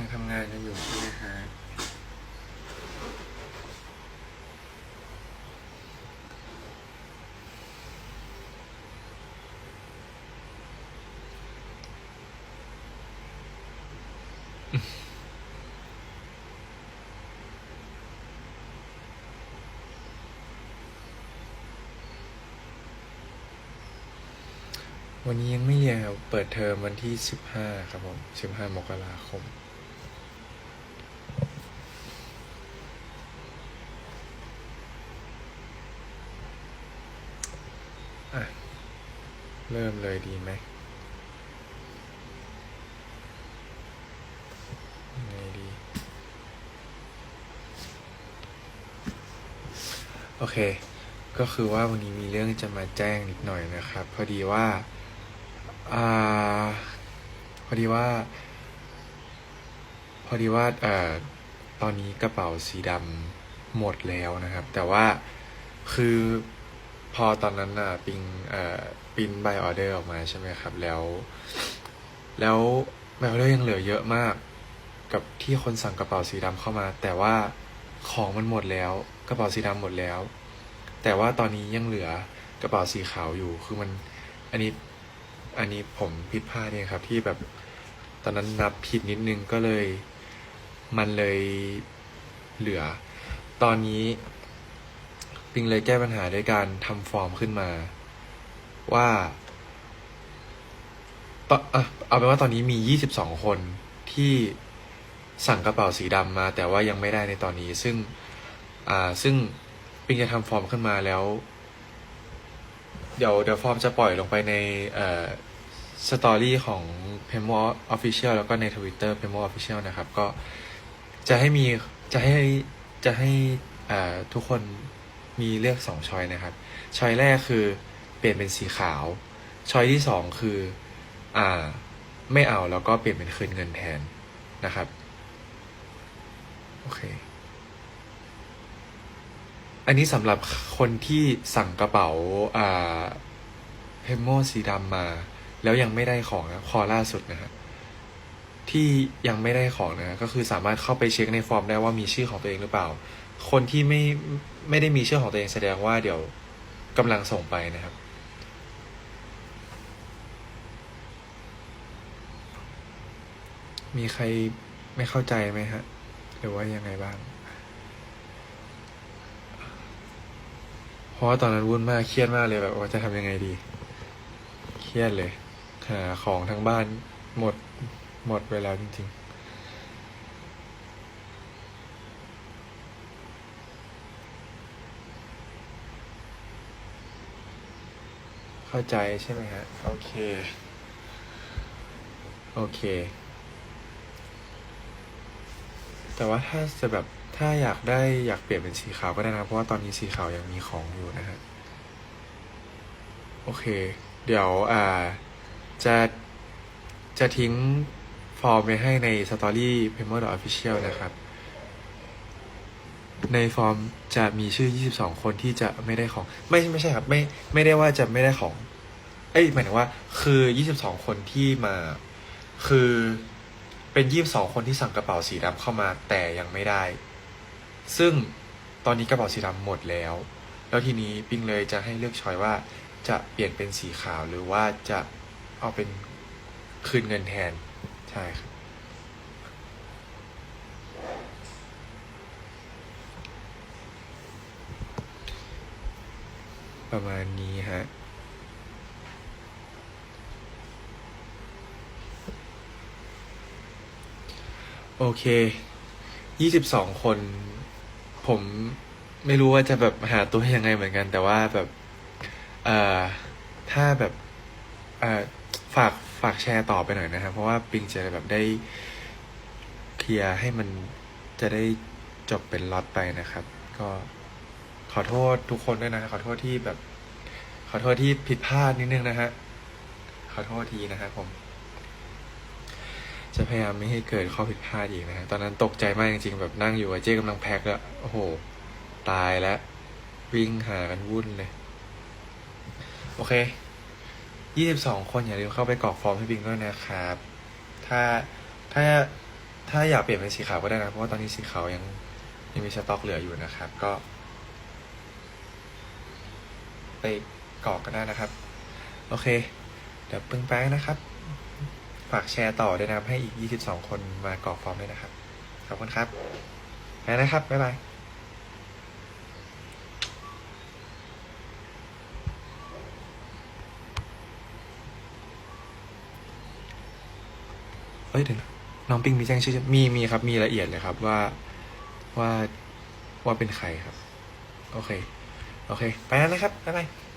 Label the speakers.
Speaker 1: ังทำงานกันอยู่ใช่ไหมฮะวันนี้ยังไม่แย่เปิดเทอมวันที่สิบห้าครับผมสิบห้ามกราคม เริ่มเลยดีไหมไงดี โอเค ก็คือว่าวันนี้มีเรื่องจะมาแจ้งนิดหน่อยนะครับ พอดีว่า อ่า พอดีว่า พอดีว่า เอ่อ ตอนนี้กระเป๋าสีดำหมดแล้วนะครับ แต่ว่าคือ พอตอนนั้นน่ะปิงเอ่อปินใบออเดอร์ออกมาใช่ไหมครับ แล้ว แล้วใบออเดอร์ยังเหลือเยอะมาก กับที่คนสั่งกระเป๋าสีดำเข้ามา แต่ว่าของมันหมดแล้ว กระเป๋าสีดำหมดแล้ว แต่ว่าตอนนี้ยังเหลือกระเป๋าสีขาวอยู่คือมัน อันนี้อันนี้ผมผิดพลาดเองครับ ที่แบบตอนนั้นนับผิดนิดนึงก็เลย มันเลยเหลือ ตอนนี้ ปิงเลยแก้ปัญหาด้วยการทำฟอร์มขึ้นมา ว่าตอนอะเอาเป็นว่าตอนนี้มี 22 คนที่สั่งกระเป๋าสีดำมา แต่ว่ายังไม่ได้ในตอนนี้ ซึ่ง อ่า ซึ่งปิงจะทำฟอร์มขึ้นมาแล้ว เดี๋ยวเดี๋ยวฟอร์มจะปล่อยลงไปในเอ่อสตอรี่ของ p e m o Official แล้วก็ใน Twitter p e m o Official นะครับ ก็จะให้มีจะให้จะให้อ่าทุกคน มีเลือกสองช้อยนะครับช้อยแรกคือเปลี่ยนเป็นสีขาวช้อยที่สองคืออ่าไม่เอาแล้วก็เปลี่ยนเป็นคืนเงินแทนนะครับโอเคอันนี้สำหรับคนที่สั่งกระเป๋าอ่าเพมโมสีดำมา แล้วยังไม่ได้ของนะคอล่าสุดนะฮะที่ยังไม่ได้ของนะก็คือสามารถเข้าไปเช็คในฟอร์มได้ว่ามีชื่อของตัวเองหรือเปล่า คนที่ไม่ไม่ได้มีชื่อของตัวเองแสดงว่าเดี๋ยวกำลังส่งไปนะครับ มีใครไม่เข้าใจไหมฮะ หรือว่ายังไงบ้าง เพราะว่าตอนนั้นวุ่นมากเครียดมากเลยแบบว่าจะทำยังไงดี เครียดเลยหาของทั้งบ้านหมดหมดไปแล้วจริง ๆ เข้าใจใช่ไหมฮะ โอเค โอเค แต่ว่าถ้าจะแบบถ้าอยากได้อยากเปลี่ยนเป็นสีขาวก็ได้นะ เพราะว่าตอนนี้สีขาวยังมีของอยู่นะฮะ โอเค เดี๋ยวอ่าจะจะทิ้งฟอร์มไปให้ในสตอรี่ p a m e r Official นะครับ ในฟอร์มจะมีชื่อ 22 คนที่จะไม่ได้ของ ไม่ไม่ใช่ครับ ไม่ไม่ได้ว่าจะไม่ได้ของ เอ้ยหมายถึงว่า คือ 22 คนที่มา คือเป็น 22 คนที่สั่งกระเป๋าสีดำเข้ามาแต่ยังไม่ได้ ซึ่งตอนนี้กระเป๋าสีดำหมดแล้ว แล้วทีนี้ปิงเลยจะให้เลือกช้อยว่าจะเปลี่ยนเป็นสีขาวหรือว่าจะเอาเป็นคืนเงินแทน ใช่ครับ ประมาณนี้ฮะโอเค ยี่สิบสองคน ผมไม่รู้ว่าจะแบบหาตัวยังไงเหมือนกัน แต่ว่าแบบ เอ่อ ถ้าแบบ เอ่อ ฝาก ฝากแชร์ต่อไปหน่อยนะครับ เพราะว่าปิงจะแบบได้เคลียร์ให้มันจะได้จบเป็นล็อตไปนะครับ ก็ ขอโทษทุกคนด้วยนะขอโทษที่แบบ ขอโทษที่ผิดพลาดนิดนึงนะฮะขอโทษทีนะครับผมจะพยายามไม่ให้เกิดข้อผิดพลาดอีกนะฮะ ตอนนั้นตกใจมากจริงๆ แบบนั่งอยู่กับเจ๊กำลังแพ็คอะโอ้โห ตายแล้ว วิ่งหากันวุ่นเลย โอเค ยี่สิบสองคนอย่าลืมเข้าไปกรอกฟอร์มให้บิงด้วยนะครับ ถ้า ถ้า ถ้าอยากเปลี่ยนเป็นสีขาวก็ได้นะ เพราะว่าตอนนี้สีขาวยังยังมีสต็อกเหลืออยู่นะครับ ก็ ไปกรอกกันได้นะครับ โอเค เดี๋ยวปึ้งแป้งนะครับ ฝากแชร์ต่อด้วยนะให้อีก 22 คนมากรอกฟอร์มด้วยนะครับขอบคุณครับไปนะครับ บ๊ายบายเฮ้ยเดี๋น้องปิงมีแจ้งชื่อ มีมีครับ มีละเอียดเลยครับว่าว่าว่าเป็นใครครับ โอเค โอเค ไปแล้วนะครับ บ๊ายบาย